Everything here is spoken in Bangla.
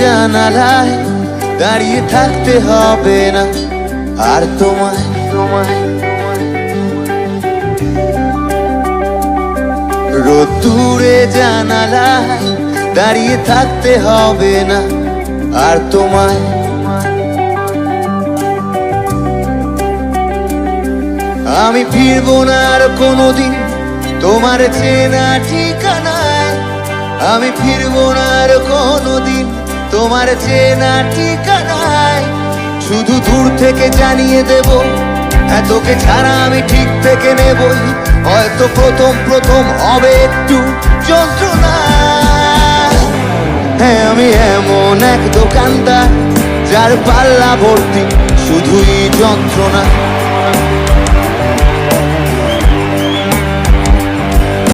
জানালায় দাঁড়িয়ে থাকতে হবে না। আর তোমায় তোমায় রোদ্দুরে জানালায় দাঁড়িয়ে থাকতে হবে না। আর তোমায়। আমি ফিরবো না আর কোনোদিন, তোমার চেনা ঠিকানায়। আমি ফিরবো না কোনোদিন তোমার চেনা ঠিকানায়। শুধু দূর থেকে জানিয়ে দেব হ্যাঁ তোকে ছাড়া আমি ঠিক থেকে নেবই। হয়তো প্রথম প্রথম হবে একটু যন্ত্রণা। হ্যাঁ আমি এমন এক দোকানদার, যার পাল্লা ভর্তি শুধুই যন্ত্রণা।